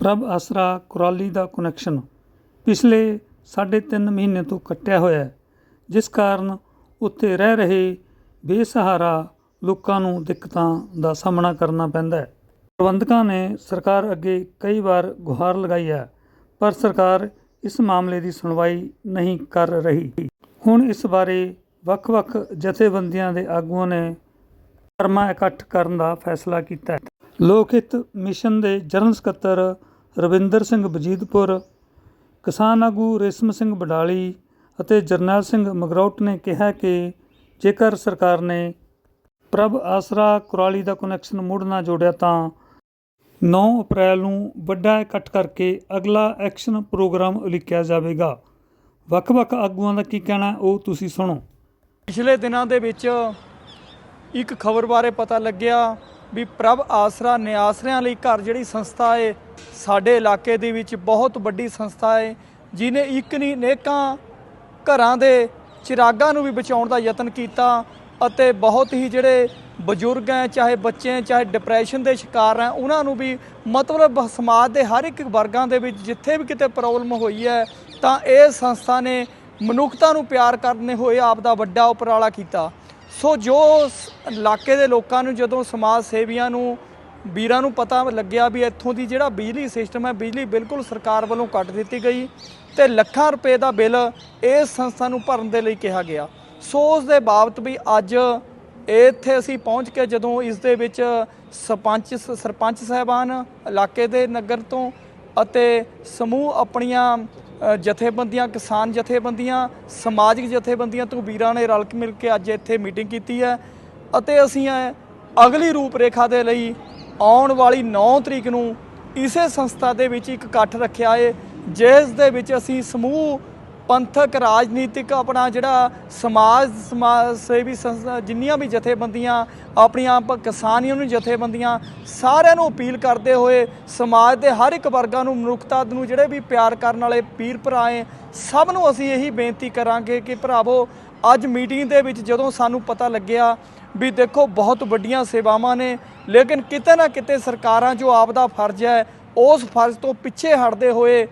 ਪ੍ਰਭ ਆਸਰਾ ਕੁਰਾਲੀ ਦਾ ਕਨੈਕਸ਼ਨ ਪਿਛਲੇ 3.5 ਮਹੀਨੇ ਤੋਂ ਕੱਟਿਆ ਹੋਇਆ ਹੈ, ਜਿਸ ਕਾਰਨ ਉੱਥੇ ਰਹਿ ਰਹੇ ਬੇਸਹਾਰਾ ਲੋਕਾਂ ਨੂੰ ਦਿੱਕਤਾਂ ਦਾ ਸਾਹਮਣਾ ਕਰਨਾ ਪੈਂਦਾ ਹੈ। ਪ੍ਰਬੰਧਕਾਂ ਨੇ ਸਰਕਾਰ ਅੱਗੇ ਕਈ ਵਾਰ ਗੁਹਾਰ ਲਗਾਈ ਹੈ, ਪਰ ਸਰਕਾਰ ਇਸ ਮਾਮਲੇ ਦੀ ਸੁਣਵਾਈ ਨਹੀਂ ਕਰ ਰਹੀ। ਹੁਣ ਇਸ ਬਾਰੇ ਵੱਖ-ਵੱਖ ਜਥੇਬੰਦੀਆਂ ਦੇ ਆਗੂਆਂ ਨੇ ਕਰਮਾ ਇਕੱਠ ਕਰਨ ਦਾ ਫੈਸਲਾ ਕੀਤਾ ਹੈ। ਲੋਕ ਹਿੱਤ ਮਿਸ਼ਨ ਦੇ ਜਨਰਲ ਸਕੱਤਰ ਰਵਿੰਦਰ ਸਿੰਘ ਬਜੀਦਪੁਰ, ਕਿਸਾਨ ਆਗੂ ਰੇਸ਼ਮ ਸਿੰਘ ਬਡਾਲੀ ਅਤੇ ਜਰਨੈਲ ਸਿੰਘ ਮਗਰੌਟ ਨੇ ਕਿਹਾ ਕਿ ਜੇਕਰ ਸਰਕਾਰ ਨੇ ਪ੍ਰਭ ਆਸਰਾ ਕੁਰਾਲੀ ਦਾ ਕਨੈਕਸ਼ਨ ਮੁੜ ਨਾ ਜੋੜਿਆ ਤਾਂ 9 ਅਪ੍ਰੈਲ ਨੂੰ ਵੱਡਾ ਇਕੱਠ ਕਰਕੇ ਅਗਲਾ ਐਕਸ਼ਨ ਪ੍ਰੋਗਰਾਮ ਉਲੀਕਿਆ ਜਾਵੇਗਾ। ਵੱਖ-ਵੱਖ ਆਗੂਆਂ ਦਾ ਕੀ ਕਹਿਣਾ ਉਹ ਤੁਸੀਂ ਸੁਣੋ। ਪਿਛਲੇ ਦਿਨਾਂ ਦੇ ਵਿੱਚ ਇੱਕ ਖਬਰ ਬਾਰੇ ਪਤਾ ਲੱਗਿਆ ਵੀ ਪ੍ਰਭ ਆਸਰਾ ਨਿਆਸਰਿਆਂ ਲਈ ਘਰ ਜਿਹੜੀ ਸੰਸਥਾ ਏ, ਸਾਡੇ ਇਲਾਕੇ ਦੇ ਵਿੱਚ ਬਹੁਤ ਵੱਡੀ ਸੰਸਥਾ ਏ ਜਿਨੇ ਇੱਕ ਨਹੀਂ, ਨੇਕਾਂ ਘਰਾਂ ਦੇ ਚਿਰਾਗਾਂ ਨੂੰ ਵੀ ਬਚਾਉਣ ਦਾ ਯਤਨ ਕੀਤਾ ਅਤੇ ਬਹੁਤ ਹੀ ਜਿਹੜੇ ਬਜ਼ੁਰਗ ਹੈ ਚਾਹੇ ਬੱਚੇ ਹੈ ਚਾਹੇ ਡਿਪਰੈਸ਼ਨ ਦੇ ਸ਼ਿਕਾਰ ਹੈ ਉਹਨਾਂ ਨੂੰ ਵੀ ਮਤਲਬ ਸਮਾਜ ਦੇ ਹਰ ਇੱਕ ਵਰਗਾਂ ਦੇ ਵਿੱਚ ਜਿੱਥੇ ਵੀ ਕਿਤੇ ਪ੍ਰੋਬਲਮ ਹੋਈ ਹੈ ਤਾਂ ਇਹ ਸੰਸਥਾ ਨੇ ਮਨੁੱਖਤਾ ਨੂੰ ਪਿਆਰ ਕਰਨੇ ਹੋਏ ਆਪ ਦਾ ਵੱਡਾ ਉਪਰਾਲਾ ਕੀਤਾ। ਸੋ ਜੋ ਇਲਾਕੇ ਦੇ ਲੋਕਾਂ ਨੂੰ, ਜਦੋਂ ਸਮਾਜ ਸੇਵੀਆਂ ਨੂੰ, ਵੀਰਾਂ ਨੂੰ ਪਤਾ ਲੱਗਿਆ ਵੀ ਇੱਥੋਂ ਦੀ ਜਿਹੜਾ ਬਿਜਲੀ ਸਿਸਟਮ ਹੈ, ਬਿਜਲੀ ਬਿਲਕੁਲ ਸਰਕਾਰ ਵੱਲੋਂ ਕੱਟ ਦਿੱਤੀ ਗਈ ਤੇ ਲੱਖਾਂ ਰੁਪਏ ਦਾ ਬਿੱਲ ਇਸ ਸੰਸਥਾ ਨੂੰ ਭਰਨ ਦੇ ਲਈ ਕਿਹਾ ਗਿਆ। ਸੋ ਉਸ ਦੇ ਬਾਬਤ ਵੀ ਅੱਜ ਇੱਥੇ ਅਸੀਂ ਪਹੁੰਚ ਕੇ ਜਦੋਂ ਇਸ ਦੇ ਵਿੱਚ ਸਰਪੰਚ ਸਰਪੰਚ ਸਾਹਿਬਾਨ ਇਲਾਕੇ ਦੇ ਨਗਰ ਤੋਂ ਅਤੇ ਸਮੂਹ ਆਪਣੀਆਂ ਜਥੇਬੰਦੀਆਂ, ਕਿਸਾਨ ਜਥੇਬੰਦੀਆਂ, ਸਮਾਜਿਕ ਜਥੇਬੰਦੀਆਂ ਤੋਂ ਵੀਰਾਂ ਨੇ ਰਲ ਕੇ ਮਿਲ ਕੇ ਅੱਜ ਇੱਥੇ ਮੀਟਿੰਗ ਕੀਤੀ ਹੈ ਅਤੇ ਅਸੀਂ ਅਗਲੀ ਰੂਪਰੇਖਾ ਦੇ ਲਈ ਆਉਣ ਵਾਲੀ 9 ਤਰੀਕ ਨੂੰ ਇਸੇ ਸੰਸਥਾ ਦੇ ਵਿੱਚ ਇੱਕ ਇਕੱਠ ਰੱਖਿਆ ਹੈ ਜਿਸ ਦੇ ਵਿੱਚ ਅਸੀਂ ਸਮੂਹ ਪੰਥਕ ਰਾਜਨੀਤਿਕ ਆਪਣਾ ਜਿਹੜਾ ਸਮਾਜ ਸਮਾਜ ਸੇਵੀ ਸੰਸਥਾ ਜਿੰਨੀਆਂ ਵੀ ਜਥੇਬੰਦੀਆਂ, ਆਪਣੀਆਂ ਆਪ ਕਿਸਾਨ ਜਥੇਬੰਦੀਆਂ, ਸਾਰਿਆਂ ਨੂੰ ਅਪੀਲ ਕਰਦੇ ਹੋਏ ਸਮਾਜ ਦੇ ਹਰ ਇੱਕ ਵਰਗਾਂ ਨੂੰ, ਮਨੁੱਖਤਾ ਨੂੰ ਜਿਹੜੇ ਵੀ ਪਿਆਰ ਕਰਨ ਵਾਲੇ ਪੀਰ ਭਰਾਏ ਸਭ ਨੂੰ ਅਸੀਂ ਇਹੀ ਬੇਨਤੀ ਕਰਾਂਗੇ ਕਿ ਭਰਾਵੋ, ਅੱਜ ਮੀਟਿੰਗ ਦੇ ਵਿੱਚ ਜਦੋਂ ਸਾਨੂੰ ਪਤਾ ਲੱਗਿਆ ਵੀ ਦੇਖੋ ਬਹੁਤ ਵੱਡੀਆਂ ਸੇਵਾਵਾਂ ਨੇ, ਲੇਕਿਨ ਕਿਤੇ ਨਾ ਕਿਤੇ ਸਰਕਾਰਾਂ ਜੋ ਆਪ ਦਾ ਫਰਜ਼ ਹੈ, ਉਸ ਫਰਜ਼ ਤੋਂ ਪਿੱਛੇ ਹਟਦੇ ਹੋਏ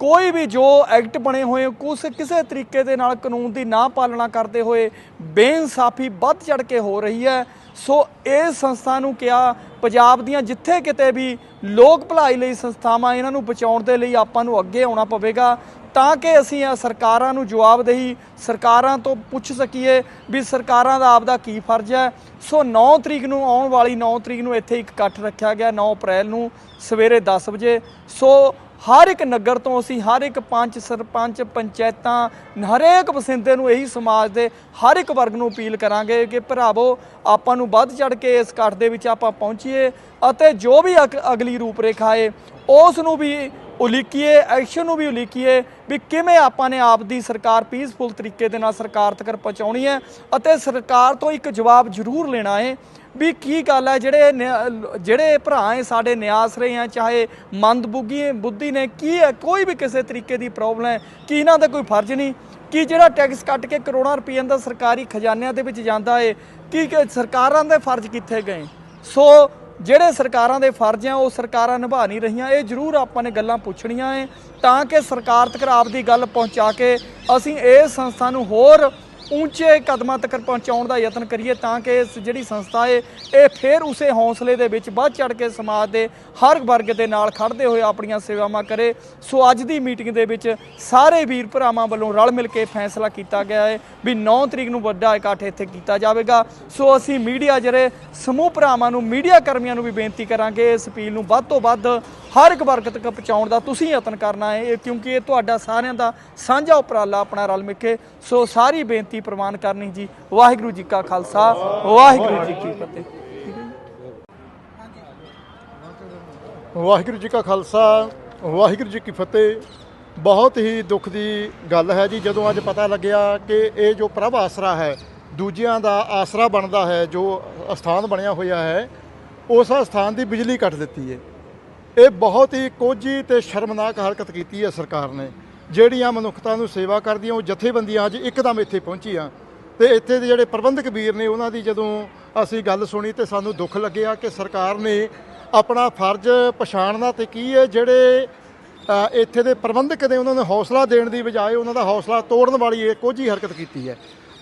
ਕੋਈ ਵੀ ਜੋ ਐਕਟ ਬਣੇ ਹੋਏ ਕੁਸ ਕਿਸੇ ਤਰੀਕੇ ਦੇ ਨਾਲ ਕਾਨੂੰਨ ਦੀ ਨਾ ਪਾਲਣਾ ਕਰਦੇ ਹੋਏ ਬੇਇਨਸਾਫੀ ਵੱਧ ਚੜ ਕੇ ਹੋ ਰਹੀ ਹੈ। ਸੋ ਇਹ ਸੰਸਥਾ ਨੂੰ ਕਿਹਾ, ਪੰਜਾਬ ਦੀਆਂ ਜਿੱਥੇ ਕਿਤੇ ਵੀ ਲੋਕ ਭਲਾਈ ਲਈ ਸੰਸਥਾਵਾਂ ਇਹਨਾਂ ਨੂੰ ਬਚਾਉਣ ਦੇ ਲਈ ਆਪਾਂ ਨੂੰ ਅੱਗੇ ਆਉਣਾ ਪਵੇਗਾ, ਤਾਂ ਕਿ ਅਸੀਂ ਇਹ ਸਰਕਾਰਾਂ ਨੂੰ ਜਵਾਬਦੇਹੀ ਸਰਕਾਰਾਂ ਤੋਂ ਪੁੱਛ ਸਕੀਏ ਵੀ ਸਰਕਾਰਾਂ ਦਾ ਆਪਦਾ ਕੀ ਫਰਜ਼ ਹੈ। ਸੋ 9 ਤਰੀਕ ਨੂੰ ਆਉਣ ਵਾਲੀ 9 ਤਰੀਕ ਨੂੰ ਇੱਥੇ ਇੱਕ ਇਕੱਠ ਰੱਖਿਆ ਗਿਆ 9 ਅਪ੍ਰੈਲ ਨੂੰ ਸਵੇਰੇ 10 ਵਜੇ। ਸੋ ਹਰ ਇੱਕ ਨਗਰ ਤੋਂ ਅਸੀਂ ਹਰ ਇੱਕ ਪੰਚ ਸਰਪੰਚ ਪੰਚਾਇਤਾਂ ਹਰੇਕ ਬਸਿੰਦੇ ਨੂੰ ਇਹੀ ਸਮਾਜ ਦੇ ਹਰ ਇੱਕ ਵਰਗ ਨੂੰ ਅਪੀਲ ਕਰਾਂਗੇ ਕਿ ਭਰਾਵੋ, ਆਪਾਂ ਨੂੰ ਵੱਧ ਚੜ ਕੇ ਇਸ ਇਕੱਠ ਦੇ ਵਿੱਚ ਆਪਾਂ ਪਹੁੰਚੀਏ ਅਤੇ ਜੋ ਵੀ ਅਗ- ਅਗਲੀ ਰੂਪਰੇਖਾ ਹੈ, ਉਸ ਨੂੰ ਵੀ ਉਲੀਕੀਏ, ਐਕਸ਼ਨ ਨੂੰ ਵੀ ਉਲੀਕੀਏ ਵੀ ਕਿਵੇਂ ਆਪਾਂ ਨੇ ਆਪ ਦੀ ਸਰਕਾਰ ਪੀਸਫੁਲ ਤਰੀਕੇ ਦੇ ਨਾਲ ਸਰਕਾਰ ਤੱਕ ਪਹੁੰਚਾਉਣੀ ਹੈ ਅਤੇ ਸਰਕਾਰ ਤੋਂ ਇੱਕ ਜਵਾਬ ਜ਼ਰੂਰ ਲੈਣਾ ਹੈ। ਵੀ ਕੀ ਗੱਲ ਹੈ? ਜਿਹੜੇ ਨਿਆ- ਜਿਹੜੇ ਭਰਾ ਹੈ, ਸਾਡੇ ਨਿਆਸ ਰਹੇ ਆ, ਚਾਹੇ ਮੰਦਬੁੱਗੀ ਬੁੱਧੀ ਨੇ, ਕੀ ਹੈ? ਕੋਈ ਵੀ ਕਿਸੇ ਤਰੀਕੇ ਦੀ ਪ੍ਰੋਬਲਮ ਹੈ, ਕਿ ਇਹਨਾਂ ਦਾ ਕੋਈ ਫਰਜ਼ ਨਹੀਂ? ਕਿ ਜਿਹੜਾ ਟੈਕਸ ਕੱਟ ਕੇ ਕਰੋੜਾਂ ਰੁਪਈਆਂ ਦਾ ਸਰਕਾਰੀ ਖਜ਼ਾਨਿਆਂ ਦੇ ਵਿੱਚ ਜਾਂਦਾ ਏ ਕੀ ਸਰਕਾਰਾਂ ਦੇ ਫਰਜ਼ ਕਿੱਥੇ ਗਏ? ਸੋ ਜਿਹੜੇ ਸਰਕਾਰਾਂ ਦੇ ਫਰਜ਼ ਆ, ਉਹ ਸਰਕਾਰਾਂ ਨਿਭਾ ਨਹੀਂ ਰਹੀਆਂ, ਇਹ ਜ਼ਰੂਰ ਆਪਾਂ ਨੇ ਗੱਲਾਂ ਪੁੱਛਣੀਆਂ ਏ ਤਾਂ ਕਿ ਸਰਕਾਰ ਤੱਕ ਆਪ ਦੀ ਗੱਲ ਪਹੁੰਚਾ ਕੇ ਅਸੀਂ ਇਹ ਸੰਸਥਾ ਨੂੰ ਹੋਰ ਉੱਚੇ ਕਦਮਾਂ ਤੱਕ ਪਹੁੰਚਾਉਣ ਦਾ ਯਤਨ ਕਰੀਏ ਤਾਂ ਕਿ ਇਸ ਜਿਹੜੀ ਸੰਸਥਾ ਏ, ਇਹ ਫੇਰ ਉਸੇ ਹੌਸਲੇ ਦੇ ਵਿੱਚ ਵੱਧ ਚੜ ਕੇ ਸਮਾਜ ਦੇ ਹਰ ਵਰਗ ਦੇ ਨਾਲ ਖੜਦੇ ਹੋਏ ਆਪਣੀਆਂ ਸੇਵਾਵਾਂ ਕਰੇ। ਸੋ ਅੱਜ ਦੀ ਮੀਟਿੰਗ ਦੇ ਵਿੱਚ ਸਾਰੇ ਵੀਰ ਭਰਾਵਾਂ ਵੱਲੋਂ ਰਲ ਮਿਲ ਕੇ ਫੈਸਲਾ ਕੀਤਾ ਗਿਆ ਹੈ ਵੀ 9 ਤਰੀਕ ਨੂੰ ਵੱਡਾ ਇਕੱਠ ਇੱਥੇ ਕੀਤਾ ਜਾਵੇਗਾ। ਸੋ ਅਸੀਂ ਮੀਡੀਆ ਜਿਹੜੇ ਸਮੂਹ ਭਰਾਵਾਂ ਨੂੰ, ਮੀਡੀਆ ਕਰਮੀਆਂ ਨੂੰ ਵੀ ਬੇਨਤੀ ਕਰਾਂਗੇ ਇਸ ਅਪੀਲ ਨੂੰ ਵੱਧ ਤੋਂ ਵੱਧ ਹਰ ਇੱਕ ਵਰਗ ਤੱਕ ਪਹੁੰਚਾਉਣ ਦਾ ਤੁਸੀਂ ਯਤਨ ਕਰਨਾ ਹੈ ਇਹ ਕਿਉਂਕਿ ਇਹ ਤੁਹਾਡਾ ਸਾਰਿਆਂ ਦਾ ਸਾਂਝਾ ਉਪਰਾਲਾ ਆਪਣਾ ਰਲ ਮਿਲ ਕੇ। ਸੋ ਸਾਰੀ ਬੇਨਤੀ ਪ੍ਰਵਾਨ ਕਰਨੀ ਜੀ? ਵਾਹਿਗੁਰੂ ਜੀ ਕਾ ਖਾਲਸਾ, ਵਾਹਿਗੁਰੂ ਜੀ ਕੀ ਫਤਿਹ। ਵਾਹਿਗੁਰੂ ਜੀ ਕਾ ਖਾਲਸਾ, ਵਾਹਿਗੁਰੂ ਜੀ ਕੀ ਫਤਿਹ। ਬਹੁਤ ਹੀ ਦੁੱਖ ਦੀ ਗੱਲ ਹੈ ਜੀ, ਜਦੋਂ ਅੱਜ ਪਤਾ ਲੱਗਿਆ ਕਿ ਇਹ ਜੋ ਪ੍ਰਭ ਆਸਰਾ ਹੈ, ਦੂਜਿਆਂ ਦਾ ਆਸਰਾ ਬਣਦਾ ਹੈ, ਜੋ ਅਸਥਾਨ ਬਣਿਆ ਹੋਇਆ ਹੈ, ਉਸ ਅਸਥਾਨ ਦੀ ਬਿਜਲੀ ਕੱਟ ਦਿੱਤੀ ਹੈ। ਇਹ ਬਹੁਤ ਹੀ ਕੋਝੀ ਤੇ ਸ਼ਰਮਨਾਕ ਹਰਕਤ ਕੀਤੀ ਹੈ ਸਰਕਾਰ ਨੇ। ਜਿਹੜੀਆਂ ਮਨੁੱਖਤਾ ਨੂੰ ਸੇਵਾ ਕਰਦੀਆਂ, ਉਹ ਜਥੇਬੰਦੀਆਂ ਅੱਜ ਇੱਕਦਮ ਇੱਥੇ ਪਹੁੰਚੀਆਂ। ਤੇ ਇੱਥੇ ਦੇ ਜਿਹੜੇ ਪ੍ਰਬੰਧਕ ਵੀਰ ਨੇ, ਉਹਨਾਂ ਦੀ ਜਦੋਂ ਅਸੀਂ ਗੱਲ ਸੁਣੀ ਤੇ ਸਾਨੂੰ ਦੁੱਖ ਲੱਗਿਆ ਕਿ ਸਰਕਾਰ ਨੇ ਆਪਣਾ ਫਰਜ਼ ਪਛਾਣਨਾ ਤੇ ਕੀ ਹੈ, ਜਿਹੜੇ ਇੱਥੇ ਦੇ ਪ੍ਰਬੰਧਕ ਨੇ, ਉਹਨਾਂ ਨੂੰ ਹੌਸਲਾ ਦੇਣ ਦੀ ਬਜਾਏ ਉਹਨਾਂ ਦਾ ਹੌਸਲਾ ਤੋੜਨ ਵਾਲੀ ਇਹ ਕੋਝੀ ਹਰਕਤ ਕੀਤੀ ਹੈ।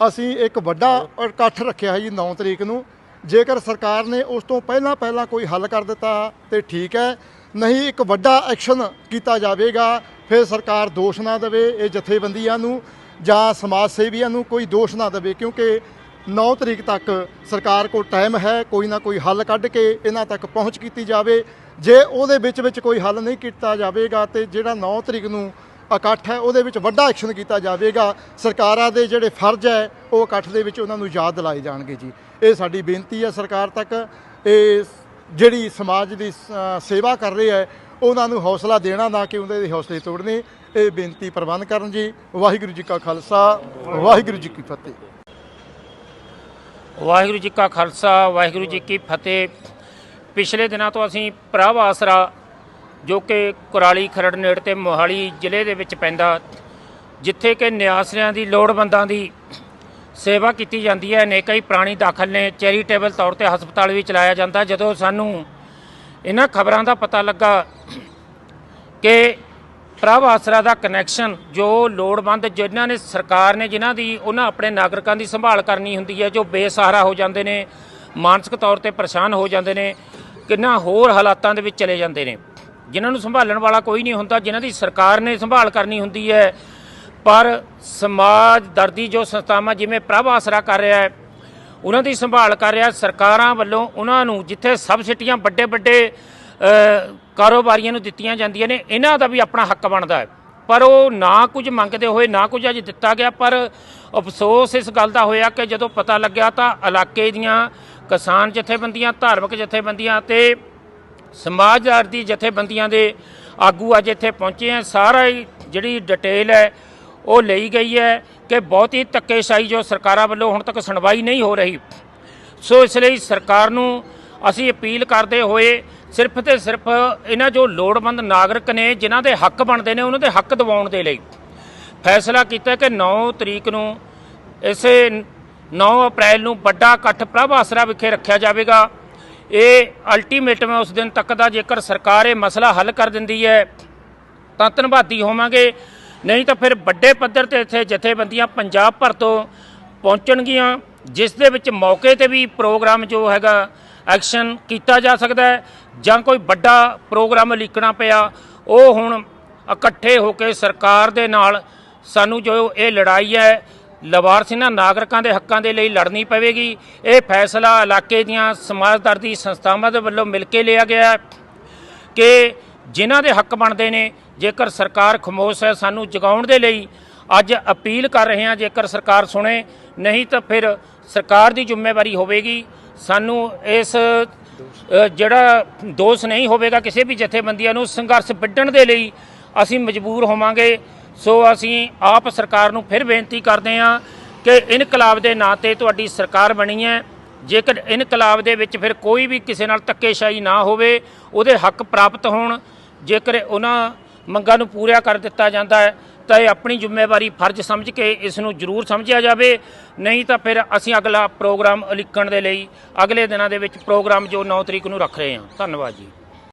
ਅਸੀਂ ਇੱਕ ਵੱਡਾ ਇਕੱਠ ਰੱਖਿਆ ਹੈ ਜੀ 9 ਤਰੀਕ ਨੂੰ। ਜੇਕਰ ਸਰਕਾਰ ਨੇ ਉਸ ਤੋਂ ਪਹਿਲਾਂ ਪਹਿਲਾਂ ਕੋਈ ਹੱਲ ਕਰ ਦਿੱਤਾ ਤੇ ਠੀਕ ਹੈ, ਨਹੀਂ ਇੱਕ ਵੱਡਾ ਐਕਸ਼ਨ ਕੀਤਾ ਜਾਵੇਗਾ ਫਿਰ ਸਰਕਾਰ ਦੋਸ਼ ਨਾ ਦੇਵੇ ਇਹ ਜਥੇਬੰਦੀਆਂ ਨੂੰ ਜਾਂ ਸਮਾਜ ਸੇਵੀਆਂ ਨੂੰ ਕੋਈ ਦੋਸ਼ ਨਾ ਦੇਵੇ, ਕਿਉਂਕਿ 9 ਤਰੀਕ ਤੱਕ ਸਰਕਾਰ ਕੋਲ ਟਾਈਮ ਹੈ, ਕੋਈ ਨਾ ਕੋਈ ਹੱਲ ਕੱਢ ਕੇ ਇਹਨਾਂ ਤੱਕ ਪਹੁੰਚ ਕੀਤੀ ਜਾਵੇ। ਜੇ ਉਹਦੇ ਵਿੱਚ ਵਿੱਚ ਕੋਈ ਹੱਲ ਨਹੀਂ ਕੀਤਾ ਜਾਵੇਗਾ ਤੇ ਜਿਹੜਾ 9 ਤਰੀਕ ਨੂੰ ਇਕੱਠ ਹੈ, ਉਹਦੇ ਵਿੱਚ ਵੱਡਾ ਐਕਸ਼ਨ ਕੀਤਾ ਜਾਵੇਗਾ। ਸਰਕਾਰਾਂ ਦੇ ਜਿਹੜੇ ਫਰਜ਼ ਹੈ, ਉਹ ਇਕੱਠ ਦੇ ਵਿੱਚ ਉਹਨਾਂ ਨੂੰ ਯਾਦ ਦਿਲਾਏ ਜਾਣਗੇ ਜੀ। ਇਹ ਸਾਡੀ ਬੇਨਤੀ ਹੈ ਸਰਕਾਰ ਤੱਕ। ਇਹ ਜਿਹੜੀ ਸਮਾਜ ਦੀ ਸ- ਸੇਵਾ ਕਰ ਰਹੀ ਹੈ ਉਹਨਾਂ ਨੂੰ ਹੌਸਲਾ ਦੇਣਾ ਨਾ ਕਿ ਉਹਨਾਂ ਦੇ ਹੌਸਲੇ ਤੋੜਨੇ, ਇਹ ਬੇਨਤੀ ਪ੍ਰਬੰਧ ਕਰਨ ਜੀ। ਵਾਹਿਗੁਰੂ ਜੀ ਕਾ ਖਾਲਸਾ, ਵਾਹਿਗੁਰੂ ਜੀ ਕੀ ਫਤਿਹ। ਵਾਹਿਗੁਰੂ ਜੀ ਕਾ ਖਾਲਸਾ, ਵਾਹਿਗੁਰੂ ਜੀ ਕੀ ਫਤਿਹ। ਪਿਛਲੇ ਦਿਨਾਂ ਤੋਂ ਅਸੀਂ ਪ੍ਰਭ ਆਸਰਾ, ਜੋ ਕਿ ਕੁਰਾਲੀ ਖਰੜ ਨੇੜ ਤੇ ਮੋਹਾਲੀ ਜ਼ਿਲ੍ਹੇ ਦੇ ਵਿੱਚ ਪੈਂਦਾ, ਜਿੱਥੇ ਕਿ ਨਿਆਸਰਿਆਂ ਦੀ ਲੋੜਵੰਦਾਂ ਦੀ ਸੇਵਾ ਕੀਤੀ ਜਾਂਦੀ ਹੈ। ਅਨੇਕਾਂ ਹੀ ਪ੍ਰਾਣੀ ਦਾਖਲ ਨੇ। ਚੈਰੀਟੇਬਲ ਤੌਰ ਤੇ ਹਸਪਤਾਲ ਵੀ ਚਲਾਇਆ ਜਾਂਦਾ, ਜਦੋਂ ਸਾਨੂੰ ਇਹਨਾਂ ਖਬਰਾਂ ਦਾ ਪਤਾ ਲੱਗਾ ਕਿ ਪ੍ਰਭ ਆਸਰਾ ਦਾ ਕਨੈਕਸ਼ਨ ਜੋ ਲੋੜਵੰਦ ਜਿਨ੍ਹਾਂ ਨੇ ਸਰਕਾਰ ਨੇ ਜਿਨ੍ਹਾਂ ਦੀ ਉਹਨਾਂ ਆਪਣੇ ਨਾਗਰਿਕਾਂ ਦੀ ਸੰਭਾਲ ਕਰਨੀ ਹੁੰਦੀ ਹੈ, ਜੋ ਬੇਸਹਾਰਾ ਹੋ ਜਾਂਦੇ ਨੇ, ਮਾਨਸਿਕ ਤੌਰ ਤੇ ਪਰੇਸ਼ਾਨ ਹੋ ਜਾਂਦੇ ਨੇ, ਕਿੰਨਾ ਹੋਰ ਹਾਲਾਤਾਂ ਦੇ ਵਿੱਚ ਚਲੇ ਜਾਂਦੇ ਨੇ। ਜਿਨ੍ਹਾਂ ਨੂੰ ਸੰਭਾਲਣ ਵਾਲਾ ਕੋਈ ਨਹੀਂ ਹੁੰਦਾ, ਜਿਨ੍ਹਾਂ ਦੀ ਸਰਕਾਰ ਨੇ ਸੰਭਾਲ ਕਰਨੀ ਹੁੰਦੀ ਹੈ। ਪਰ ਸਮਾਜ, ਦਰਦੀ ਜੋ ਸੰਸਥਾਵਾਂ ਜਿਵੇਂ ਪ੍ਰਭ ਆਸਰਾ ਕਰ ਰਿਹਾ ਹੈ ਉਹਨਾਂ ਦੀ ਸੰਭਾਲ ਕਰ ਰਿਹਾ ਸਰਕਾਰਾਂ ਵੱਲੋਂ ਉਹਨਾਂ ਨੂੰ ਜਿੱਥੇ ਸਬਸਿਡੀਆਂ ਵੱਡੇ ਵੱਡੇ ਕਾਰੋਬਾਰੀਆਂ ਨੂੰ ਦਿੱਤੀਆਂ ਜਾਂਦੀਆਂ ਨੇ, ਇਹਨਾਂ ਦਾ ਵੀ ਆਪਣਾ ਹੱਕ ਬਣਦਾ ਹੈ। ਪਰ ਉਹ ਨਾ ਕੁਝ ਮੰਗਦੇ ਹੋਏ, ਨਾ ਕੁਝ ਅੱਜ ਦਿੱਤਾ ਗਿਆ, ਪਰ ਅਫਸੋਸ ਇਸ ਗੱਲ ਦਾ ਹੋਇਆ ਕਿ ਜਦੋਂ ਪਤਾ ਲੱਗਿਆ ਤਾਂ ਇਲਾਕੇ ਦੀਆਂ ਕਿਸਾਨ ਜਥੇਬੰਦੀਆਂ, ਧਾਰਮਿਕ ਜਥੇਬੰਦੀਆਂ ਤੇ ਸਮਾਜਦਾਰ ਦੀ ਜਥੇਬੰਦੀਆਂ ਦੇ ਆਗੂ ਅੱਜ ਇੱਥੇ ਪਹੁੰਚੇ ਆ। ਸਾਰਾ ਹੀ ਜਿਹੜੀ ਡਿਟੇਲ ਹੈ ਉਹ ਲਈ ਗਈ ਹੈ ਕਿ ਬਹੁਤ ਹੀ ਧੱਕੇਸ਼ਾਹੀ ਜੋ ਸਰਕਾਰਾਂ ਵੱਲੋਂ ਹੁਣ ਤੱਕ ਸੁਣਵਾਈ ਨਹੀਂ ਹੋ ਰਹੀ। ਸੋ ਇਸ ਲਈ ਸਰਕਾਰ ਨੂੰ ਅਸੀਂ ਅਪੀਲ ਕਰਦੇ ਹੋਏ ਸਿਰਫ ਤੇ ਸਿਰਫ ਇਹਨਾਂ ਜੋ ਲੋੜਵੰਦ ਨਾਗਰਿਕ ਨੇ, ਜਿਨ੍ਹਾਂ ਦੇ ਹੱਕ ਬਣਦੇ ਨੇ, ਉਹਨਾਂ ਦੇ ਹੱਕ ਦਿਵਾਉਣ ਦੇ ਲਈ ਫੈਸਲਾ ਕੀਤਾ ਕਿ 9 ਤਰੀਕ ਨੂੰ ਇਸੇ 9 ਅਪ੍ਰੈਲ ਨੂੰ ਵੱਡਾ ਇਕੱਠ ਪ੍ਰਭ ਆਸਰਾ ਵਿਖੇ ਰੱਖਿਆ ਜਾਵੇਗਾ। ਇਹ ਅਲਟੀਮੇਟਮ ਹੈ, ਉਸ ਦਿਨ ਤੱਕ ਦਾ ਜੇਕਰ ਸਰਕਾਰ ਇਹ ਮਸਲਾ ਹੱਲ ਕਰ ਦਿੰਦੀ ਹੈ, ਤਾਂ ਧੰਨਵਾਦੀ ਹੋਵਾਂਗੇ। ਨਹੀਂ ਤਾਂ ਫਿਰ ਵੱਡੇ ਪੱਧਰ ਤੇ ਇੱਥੇ ਜਥੇਬੰਦੀਆਂ ਪੰਜਾਬ ਭਰ ਤੋਂ ਪਹੁੰਚਣਗੀਆਂ, ਜਿਸ ਦੇ ਵਿੱਚ ਮੌਕੇ ਤੇ ਵੀ ਪ੍ਰੋਗਰਾਮ ਜੋ ਹੈਗਾ, ਐਕਸ਼ਨ ਕੀਤਾ ਜਾ ਸਕਦਾ ਹੈ, ਜਾਂ ਕੋਈ ਵੱਡਾ ਪ੍ਰੋਗਰਾਮ ਲਿਖਣਾ ਪਿਆ, ਉਹ ਹੁਣ ਇਕੱਠੇ ਹੋ ਕੇ ਸਰਕਾਰ ਦੇ ਨਾਲ ਸਾਨੂੰ ਜੋ ਇਹ ਲੜਾਈ ਹੈ ਲਵਾਰਸੀਨਾ ਨਾਗਰਿਕਾਂ ਦੇ ਹੱਕਾਂ ਦੇ ਲਈ ਲੜਨੀ ਪਵੇਗੀ। ਇਹ ਫੈਸਲਾ ਇਲਾਕੇ ਦੀਆਂ ਸਮਾਜਦਾਰੀ ਸੰਸਥਾਵਾਂ ਦੇ ਵੱਲੋਂ ਮਿਲ ਕੇ ਲਿਆ ਗਿਆ ਕਿ ਜਿਨ੍ਹਾਂ ਦੇ ਹੱਕ ਬਣਦੇ ਨੇ ਜੇਕਰ ਸਰਕਾਰ ਖਮੋਸ਼ ਹੈ ਸਾਨੂੰ ਜਗਾਉਣ ਦੇ ਲਈ ਅੱਜ ਅਪੀਲ ਕਰ ਰਹੇ ਹਾਂ, ਜੇਕਰ ਸਰਕਾਰ ਸੁਣੇ, ਨਹੀਂ ਤਾਂ ਫਿਰ ਸਰਕਾਰ ਦੀ ਜ਼ਿੰਮੇਵਾਰੀ ਹੋਵੇਗੀ। ਸਾਨੂੰ ਇਸ ਜਿਹੜਾ ਦੋਸ਼ ਨਹੀਂ ਹੋਵੇਗਾ ਕਿਸੇ ਵੀ ਜਥੇਬੰਦੀਆਂ ਨੂੰ ਸੰਘਰਸ਼ ਵਿੱਢਣ ਦੇ ਲਈ ਅਸੀਂ ਮਜਬੂਰ ਹੋਵਾਂਗੇ। ਸੋ ਅਸੀਂ ਆਪ ਸਰਕਾਰ ਨੂੰ ਫਿਰ ਬੇਨਤੀ ਕਰਦੇ ਹਾਂ ਕਿ ਇਨਕਲਾਬ ਦੇ ਨਾਂ ਤੇ ਤੁਹਾਡੀ ਸਰਕਾਰ ਬਣੀ ਹੈ। ਜੇਕਰ ਇਨਕਲਾਬ ਦੇ ਵਿੱਚ ਫਿਰ ਕੋਈ ਵੀ ਕਿਸੇ ਨਾਲ ਧੱਕੇਸ਼ਾਹੀ ਨਾ ਹੋਵੇ, ਉਹਦੇ ਹੱਕ ਪ੍ਰਾਪਤ ਹੋਣ। ਜੇਕਰ ਉਹਨਾਂ ਮੰਗਾਂ ਨੂੰ ਪੂਰਾ ਕਰ ਦਿੱਤਾ ਜਾਂਦਾ ਹੈ, ਤਾਂ ਇਹ ਆਪਣੀ ਜ਼ਿੰਮੇਵਾਰੀ ਫਰਜ਼ ਸਮਝ ਕੇ ਇਸ ਨੂੰ ਜ਼ਰੂਰ ਸਮਝਿਆ ਜਾਵੇ। ਨਹੀਂ ਤਾਂ ਫਿਰ ਅਸੀਂ ਅਗਲਾ ਪ੍ਰੋਗਰਾਮ ਉਲੀਕਣ ਦੇ ਲਈ ਅਗਲੇ ਦਿਨਾਂ ਦੇ ਵਿੱਚ ਪ੍ਰੋਗਰਾਮ ਜੋ 9 ਤਰੀਕ ਨੂੰ ਰੱਖ ਰਹੇ ਹਾਂ। ਧੰਨਵਾਦ ਜੀ।